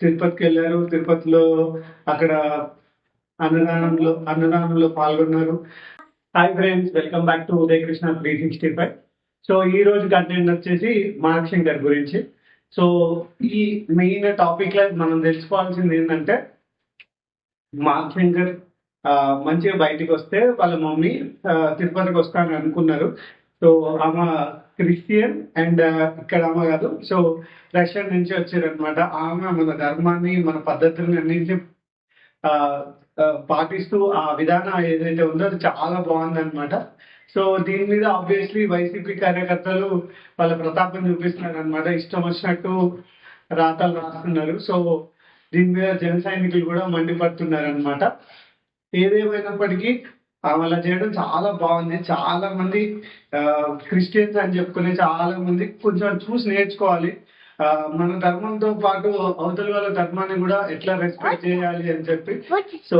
తిరుపతికి వెళ్ళారు. తిరుపతిలో అక్కడ అన్నదానంలో అన్నదానంలో పాల్గొన్నారు. Hi friends welcome back to Udayakrishna three sixty five. So ఈ రోజు కంటెంట్ వచ్చేసి మార్క్ శంకర్ గురించి. సో ఈ మెయిన్ టాపిక్లో మనం తెలుసుకోవాల్సింది ఏంటంటే మార్క్ శంకర్ మంచిగా బయటికి వస్తే వాళ్ళ మమ్మీ తిరుపతికి వస్తాను అనుకున్నారు. సో ఆమె క్రిస్టియన్ అండ్ ఇక్కడ ఆమె కాదు. సో రష్యా నుంచి వచ్చారనమాట ఆమె మన ధర్మాన్ని మన పద్ధతుల్ని అన్నింటినీ పాటిస్తూ ఆ విధానం ఏదైతే ఉందో అది చాలా బాగుంది అనమాట సో దీని మీద ఆబ్వియస్లీ వైసీపీ కార్యకర్తలు వాళ్ళ ప్రతాపం చూపిస్తున్నారు అనమాట ఇష్టం వచ్చినట్టు రాతలు రాస్తున్నారు. సో దీని మీద జన సైనికులు కూడా మండిపడుతున్నారు అనమాట ఏదేమైనప్పటికీ అలా చేయడం చాలా బాగుంది. చాలా మంది క్రిస్టియన్స్ అని చెప్పుకునే చాలా మంది కొంచెం చూసి నేర్చుకోవాలి. మన ధర్మంతో పాటు అవతల వాళ్ళ ధర్మాన్ని కూడా ఎట్లా రెస్పెక్ట్ చేయాలి అని చెప్పి. సో